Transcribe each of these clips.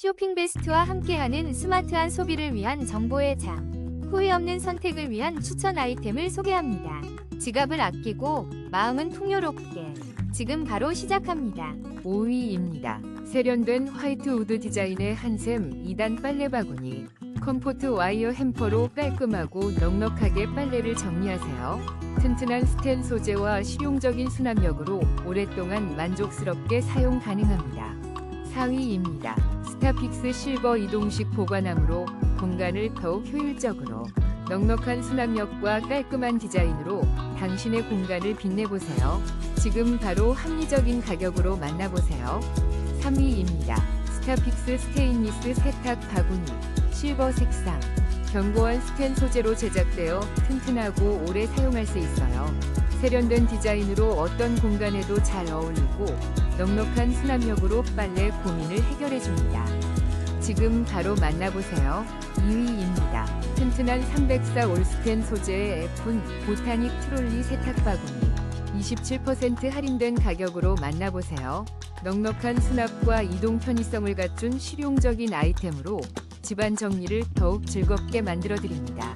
쇼핑 베스트와 함께하는 스마트한 소비를 위한 정보의 장. 후회 없는 선택을 위한 추천 아이템을 소개합니다. 지갑을 아끼고 마음은 풍요롭게. 지금 바로 시작합니다. 5위입니다. 세련된 화이트 우드 디자인의 한샘 2단 빨래 바구니. 컴포트 와이어 햄퍼로 깔끔하고 넉넉하게 빨래를 정리하세요. 튼튼한 스텐 소재와 실용적인 수납력으로 오랫동안 만족스럽게 사용 가능합니다. 4위입니다. 스타픽스 실버 이동식 보관함으로 공간을 더욱 효율적으로 넉넉한 수납력과 깔끔한 디자인으로 당신의 공간을 빛내보세요. 지금 바로 합리적인 가격으로 만나보세요. 3위입니다. 스타픽스 스테인리스 세탁 바구니 실버 색상 견고한 스텐 소재로 제작되어 튼튼하고 오래 사용할 수 있어요. 세련된 디자인으로 어떤 공간에도 잘 어울리고 넉넉한 수납력으로 빨래 고민을 해결해줍니다. 지금 바로 만나보세요. 2위입니다. 튼튼한 304 올스텐 소재의 F은 보타닉 트롤리 세탁 바구니 27% 할인된 가격으로 만나보세요. 넉넉한 수납과 이동 편의성을 갖춘 실용적인 아이템으로 집안 정리를 더욱 즐겁게 만들어 드립니다.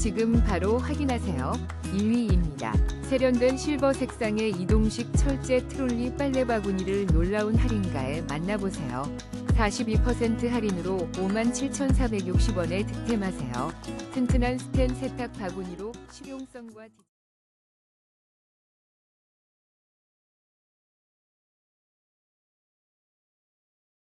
지금 바로 확인하세요. 1위입니다. 세련된 실버 색상의 이동식 철제 트롤리 빨래 바구니를 놀라운 할인가에 만나보세요. 42% 할인으로 57,460원에 득템하세요. 튼튼한 스텐 세탁 바구니로 실용성과 디...